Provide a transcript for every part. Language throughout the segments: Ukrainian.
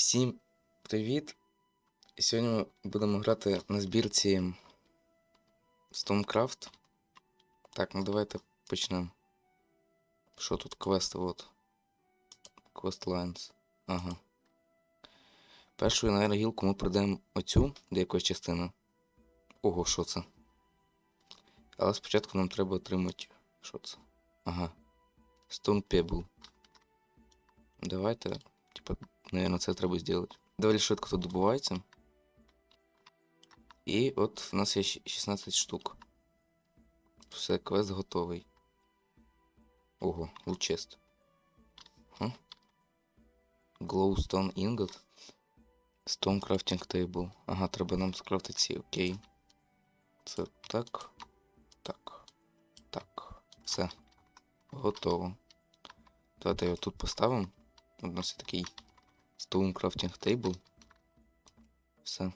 Всім привіт! Сьогодні ми будемо грати на збірці Stonecraft. Так, ну давайте почнемо. Що тут квести? От. Quest Lines. Ага. Першою на гілку ми пройдемо оцю до якоїсь частини. Ого, що це? Але спочатку нам треба отримати. Що це? Ага. Stone Pebble. Давайте, типа, наверное, це треба зробити. Доволі швидко тут добувається. І от у нас є 16 штук. Все, квест готовий. Ого, лучест. Huh? Glowstone Ingot. Stone Crafting Table. Ага, треба нам скрафтити ці, окей. Це так. Так. Так. Все. Готово. Давайте його тут поставимо. У нас такий Stone Crafting Table. Все.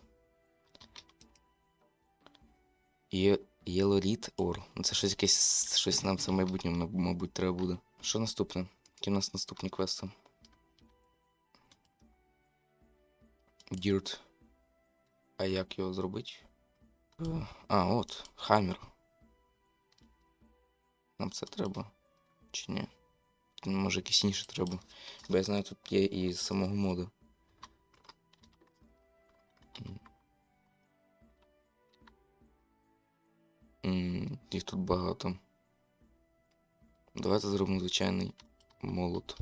Є Reed Ore. Ну, Це щось якесь щось нам це в майбутньому, мабуть, треба буде. Що наступне? Які у нас наступні квести? Dirt. А як його зробити? А, от, Хаммер. Нам це треба? Чи ні? Може якісь інші треба. Бо я знаю, тут є і з самого моду. Їх тут багато. Давайте зробимо звичайний молот.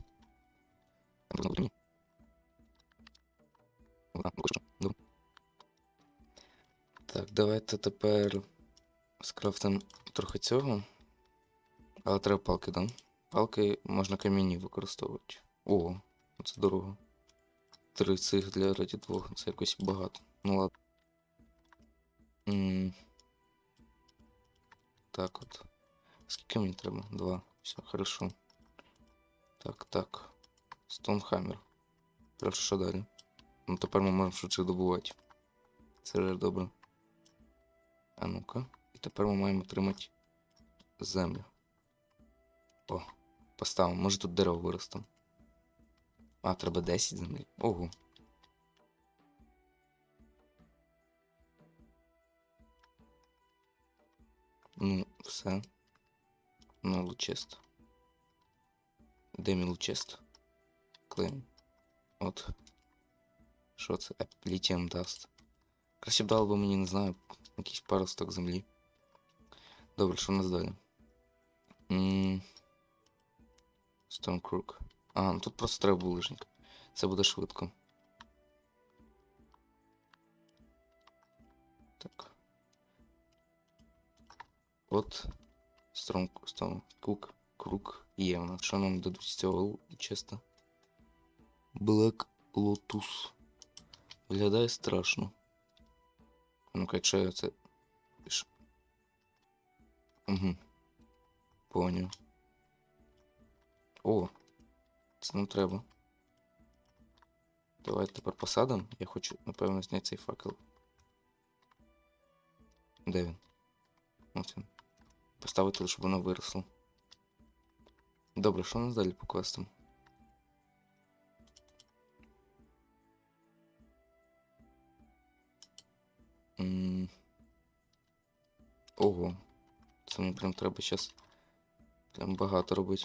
Так, давайте тепер скрафтимо трохи цього. Але треба палки, да? Палки можна камінні використовувати. О, це дорого. Три цих для раді двох, це якось багато. Ну ладно. М. Так от. Скільки мені треба? Два. Все, хорошо. Так, так. Стоунхаммер. Хорошо, що далі? Ну тепер ми можемо швидше добувати. Це вже добре. А ну-ка. І тепер ми маємо отримати землю. О, поставимо. Може тут дерево виросте. А, треба 10 землі. Ого. Ну, все. Ну, лучест. Де мій лучест? Клейм. От. Що це? Літіум даст. Краще б дало би мені, не знаю, якийсь паросток землі. Добре, що у нас далі? М, Stormcrook. Ага, ну тут просто треба булижник. Це буде швидко. Так. От Storm, Storm Cook, Круг є у нас. Що нам дадуть з цього чесно? Black Lotus. Страшно. Ну-ка, що Угу. Поняв. О, це нам треба. Давайте тепер посадимо. Я хочу, напевно, зняти цей факел. Де він? От він. Поставити, щоб воно виросло. Добре, що у нас далі по квестам? Ого. Це мені прям треба зараз прям багато робити.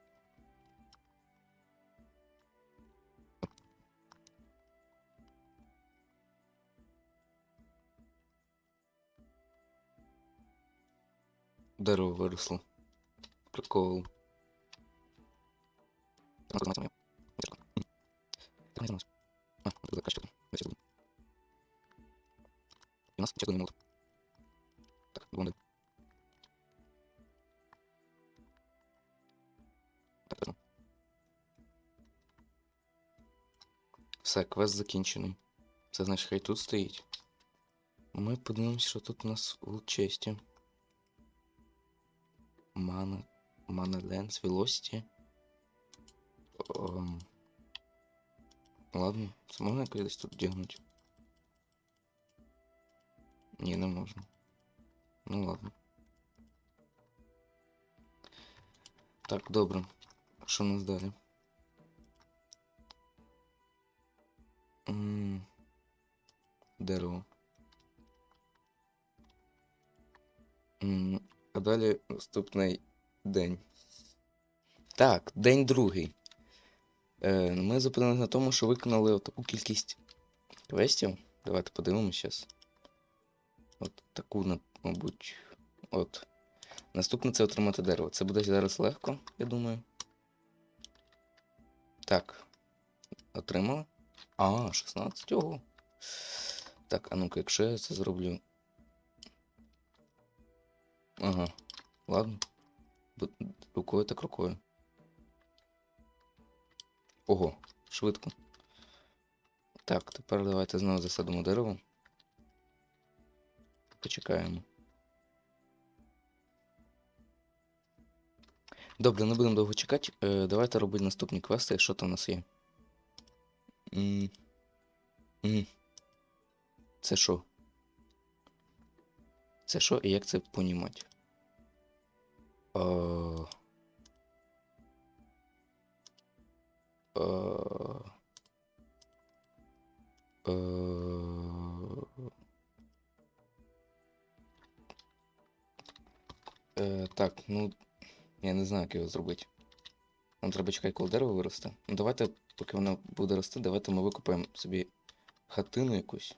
Дерево виросло. Прикол. У нас чекали молот. Так, думаю. Так. Все, квест закінчений. Це значить, хай тут стоїть. Ми подивимось, що тут у нас у честі. Мана. Мана Ленс, Velocity. Ем, Ладно, це можна якось десь тут вдягнути? Ні, не можна. Ну ладно. Так, добре. Що у нас далі? Наступний день. Так, день другий. Е, ми зупинилися на тому, що виконали таку кількість квестів. Давайте подивимося зараз. От таку, мабуть. От. Наступне це отримати дерево. Це буде зараз легко, я думаю. Так. Отримали. А, 16 ого. Так, а ну-ка, якщо я це зроблю. Ага. Ладно. Рукою так рукою. Ого, швидко. Так, тепер давайте знову засадимо дерево. Почекаємо. Добре, не будемо довго чекати. Е, давайте робити наступні квести, що там у нас є. Це що? Це що і як це понімати? Е... Е... Е... Е, так, ну. Я не знаю, як його зробити. Нам треба чекати, коли дерево виросте. Ну давайте, поки воно буде рости, давайте ми викопаємо собі хатину якусь.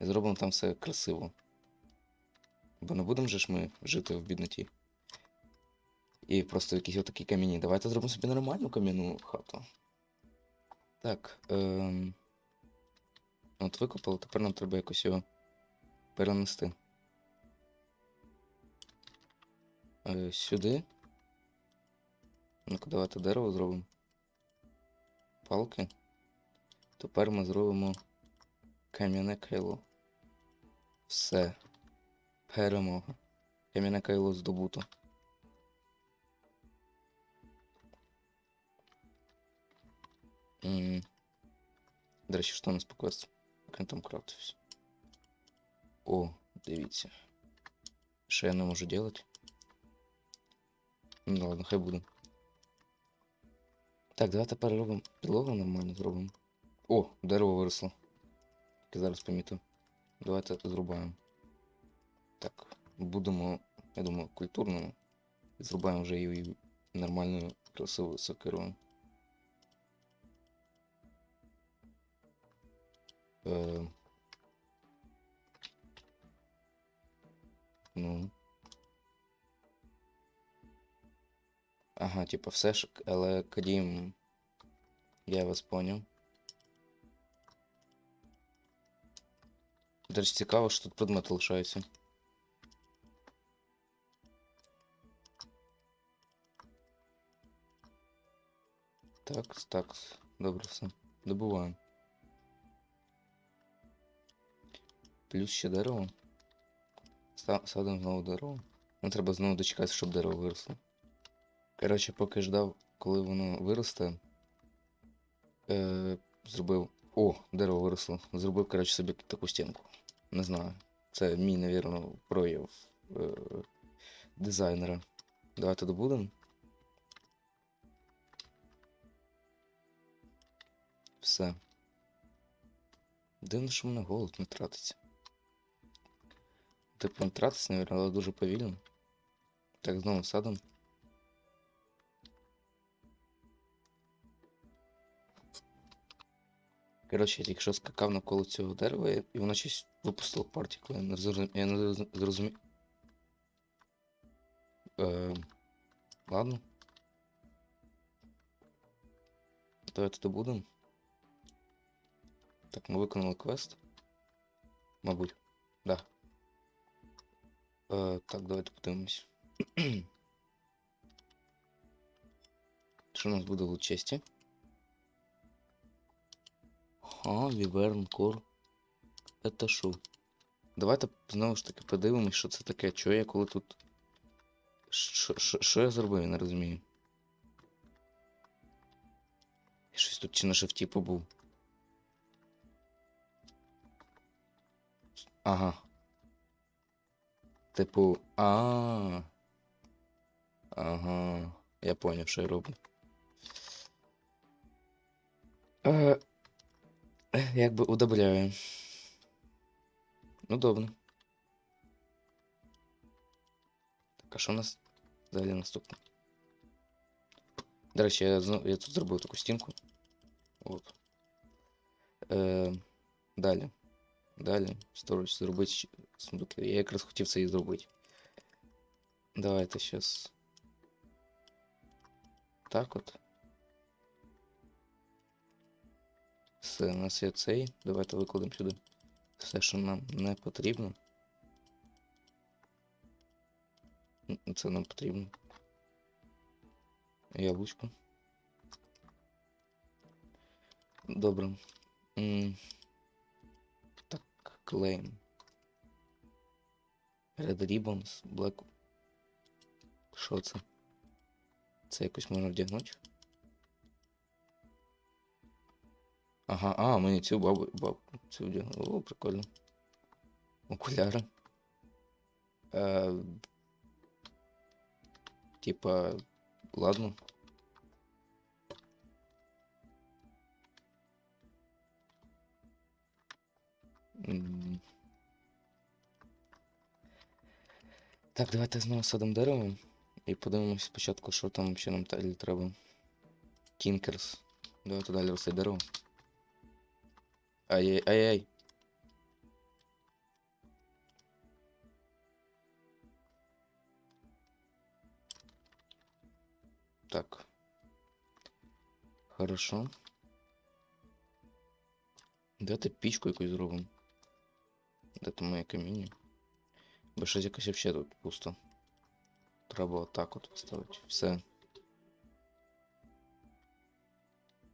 І зробимо там все красиво. Бо не будемо же ж ми жити в бідноті. І просто якісь отакі кам'яні. Давайте зробимо собі нормальну кам'яну хату. Так. Ем... От викопали, тепер нам треба якось його перенести. Е, сюди. Ну-ка, давайте дерево зробимо. Палки. Тепер ми зробимо кам'яне кайло. Все. Перемога. Кам'яне кайло здобуто. До речі, що у нас по квесту? Як він там крафтився? О, дивіться. Що я не можу делать? Ну ладно, хай буде. Так, давайте переробимо підлогу нормально зробимо. О, дерево виросло. Я зараз помітив. Давайте зрубаємо. Так, будемо, я думаю, культурними. Зрубаємо вже її нормальною красивою сокирою. Е... Ну. Ага, типа все ж, але Кадім. Я вас поняв. До речі, цікаво, що тут предмети лишаються. Так, так, добре все. Добуваємо. Плюс ще дерево. Садимо знову дерево. Нам треба знову дочекатися, щоб дерево виросло. Коротше, поки ждав, коли воно виросте. Е, зробив. О, дерево виросло. Зробив, коротше, собі таку стінку. Не знаю. Це мій, навірно, прояв е, дизайнера. Давайте добудемо. Все. Дивно, що мене голод не тратиться. Типу, не тратиться, навірно, але дуже повільно. Так, знову садом. Коротше, я тільки що скакав навколо цього дерева, і і воно щось випустило партіклу. Я не зрозумів. Я не зроз- зрозумів. Е, ладно. Давайте добудемо. Так, ми виконали квест. Мабуть. Да. Е, так, давайте подивимось. Що у нас буде в честі? А, Віверн Кор. Это що? Давайте знову ж таки подивимось, що це таке. Чого я коли тут. Що, що я зробив, я не розумію. Я щось тут чи на шифті побув. Ага. Типу. А. Ага. Я поняв, що я роблю. Е, е, якби удобряю. Ну добре. Так, а що у нас далі наступне? До речі, я, зно- я тут зробив таку стінку. От. Е, далі. Далі. Сторож зробити сундуки. Я якраз хотів це і зробити. Давайте щас. Так от. Все, у нас є цей. Давайте викладемо сюди. Все, що нам не потрібно. Це нам потрібно. Яблучко. Добре. Claim. Red Ribbons, Black. Що це? Це якось можна вдягнути? Ага, а, мені цю бабу, бабу цю вдягнули. О, прикольно. Окуляри. Е, типа, ладно. Так, давайте знову садимо дерево і подивимось спочатку, що там ще нам треба. Тінкерс. Давайте далі росте дерево. Ай-яй, ай-яй. Так. Хорошо. Давайте пічку якусь зробимо. Де там моє каміння? Бо щось якось вообще тут пусто. Треба отак от поставити. Все.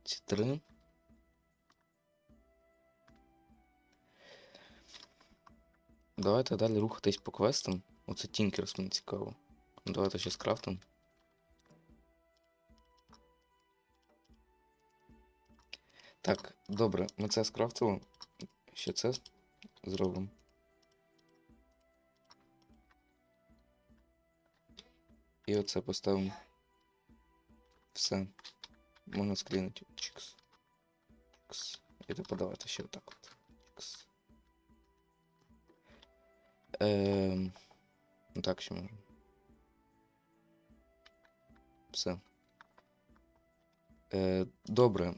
Ці три. Давайте далі рухатись по квестам. Оце Тінкерс мені цікаво. Давайте ще скрафтим. Так, добре, ми це скрафтили. Ще це зробимо. І оце поставимо. Все. Можна склінити. Чикс. Чикс. І тепер давайте ще отак от. Чикс. Ем... Ну так ще можна. Все. Е, добре.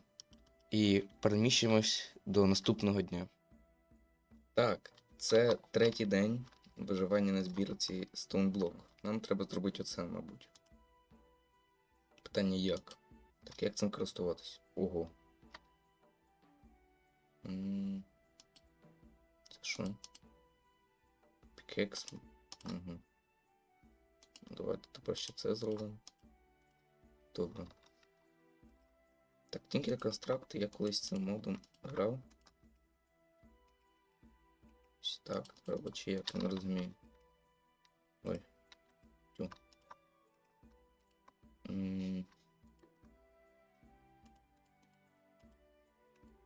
І переміщимось до наступного дня. Так, це третій день виживання на збірці Stoneblock. Нам треба зробити оце, мабуть. Питання як? Так як цим користуватись? Ого. Це що? Пікекс. Угу. Давайте тепер ще це зробимо. Добре. Так, Tinker Construct, я колись цим модом грав. Так, треба чи як, не розумію. Ой. Тю.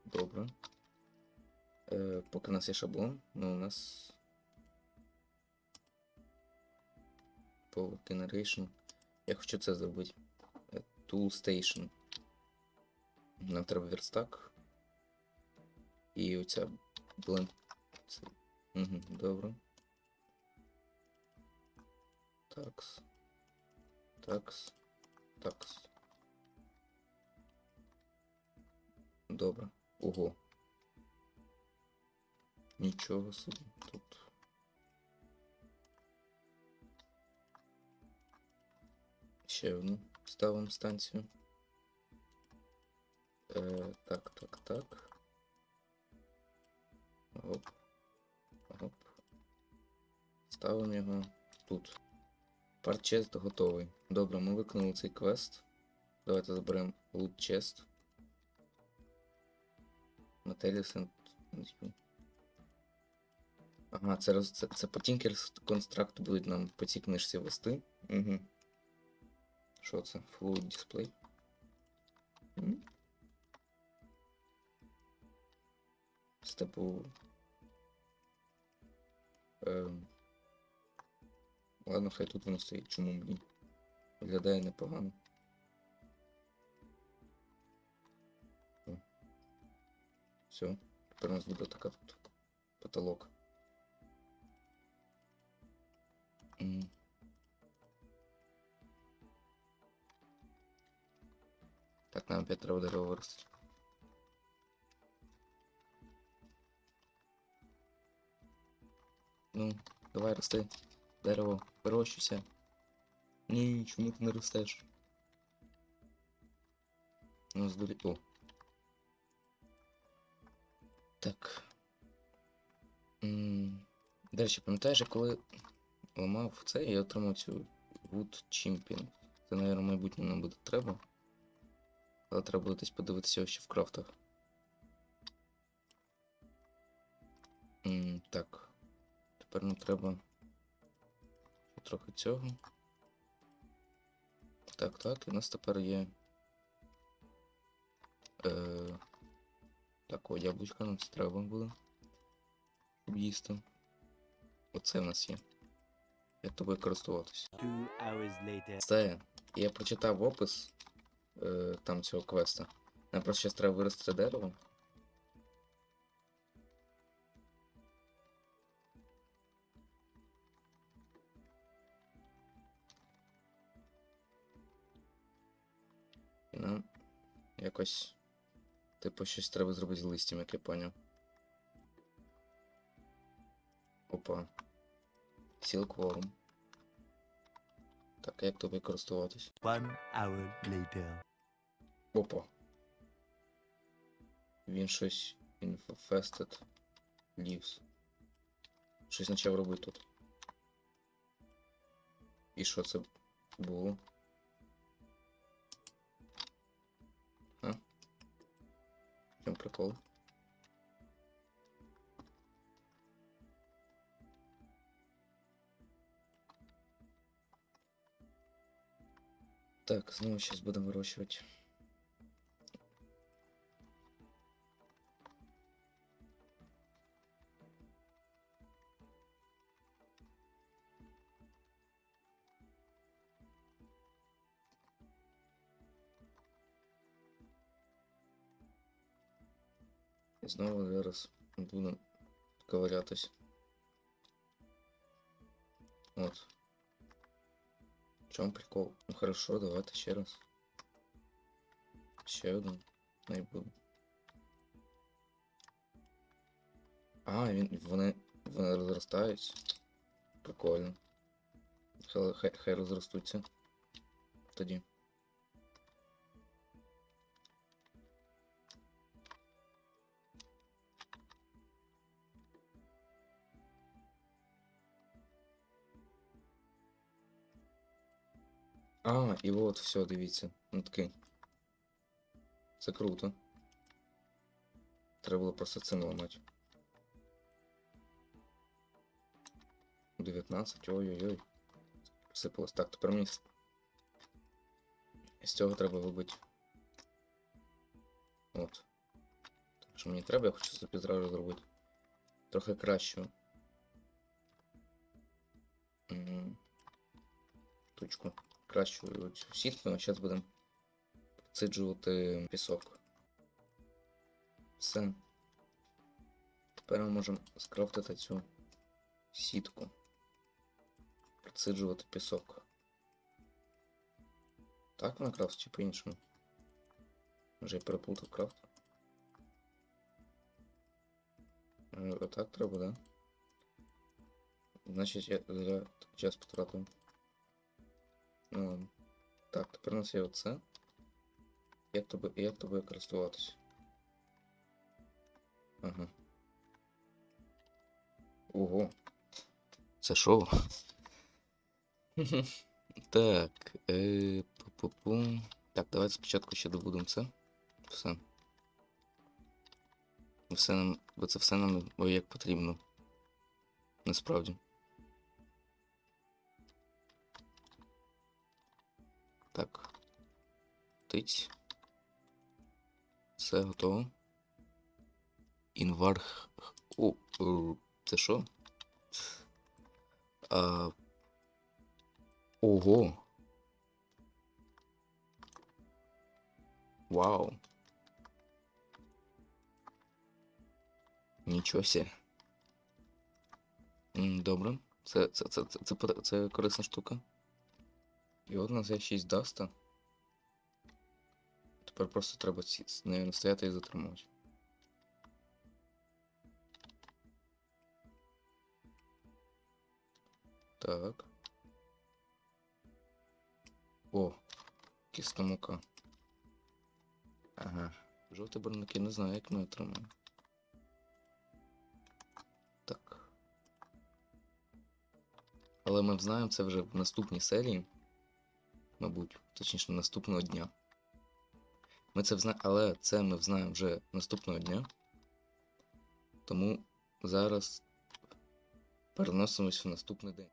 Добре. Е, поки у нас є шаблон, ну у нас. Power Generation. Я хочу це зробити. Е, Tool Station. Нам треба верстак. І оця блен. Угу, добре. Такс. Такс. Такс. Добре. Ого. Нічого собі тут. Ще одну ставимо станцію. Е, так, так, так. Ставимо його тут. Парчест готовий. Добре, ми виконали цей квест. Давайте заберемо. Materials and... Ага, це, роз- це, це по Tinker's Construct будуть нам по цій книжці вести. Угу. Що це? Fluid Display. Типу. Ем... Ладно, хай тут воно стоїть, чому мені. Виглядає непогано. Все, тепер у нас буде така тут потолок. Так, нам опять треба дерево виростити. Ну, давай рости. Дерево, вирощуйся. Ні, чому ти не ростеш? Ну, здолі... О. Так. М, До речі, пам'ятаєш, коли ламав це, я отримав цю Wood Champion. Це, мабуть, майбутнє нам буде треба. Але треба буде десь подивитися ще в крафтах. М, Так. Тепер нам треба трохи цього. Так, так, і у нас тепер є. Е... Так, о, яблучка нам це треба буде. щоб Їсти. Оце в нас є. Як тобою користуватись? Це. Я прочитав опис е, там цього квеста. Нам просто зараз треба вирости дерево. Нам якось. Типу щось треба зробити з листям, як я поняв. Опа. Silkworm. Так, як тобі користуватись? One hour later. Опа. Він щось infested leaves. Щось почав робити тут. І що це було? Прикол? Так, знову зараз будемо вирощувати. Знову зараз буду ковырятись. От. В чому прикол? Ну хорошо, давайте ще раз. Ще один. Не буду. А, він, вони, вони розростаються. Прикольно. Хай, хай розростуться. Тоді. А, і от все, дивіться. Ну такий. Це круто. Треба було просто це ламати. 19, ой-ой-ой. Посипалось. Так, тепер мені з- цього треба вибити. От. Так що мені треба, я хочу собі зразу зробити. Трохи кращу. М, Штучку. Кращу цю сітку, а зараз будемо підсиджувати пісок. Все. Тепер ми можемо скрафтити цю сітку. Підсиджувати пісок. Так вона крафт чи по-іншому? Може я переплутав крафт? Е, Отак треба, да? Значить я зря час потратив. Так, тепер у нас є оце. Як тобі, як тобі користуватися? Ага. Ого. Це шоу. так. Е, пу-пу-пу. Так, давайте спочатку ще добудемо це. Все. Все нам. Це все нам ой як потрібно. Насправді. Так. Тиць. Все готово. Інварх. О, е, це що? А... Ого. Вау. Нічого. М, Добре. Це, це, це, це, це, це корисна штука. І от у нас є 6 даста. Тепер просто треба нею настояти і затримувати. Так. О, кисна мука. Ага. Жовті барвники не знаю, як ми отримаємо. Так. Але ми знаємо це вже в наступній серії. Мабуть, точніше, наступного дня. Ми це взна... Але це ми взнаємо вже наступного дня. Тому зараз переносимось в наступний день.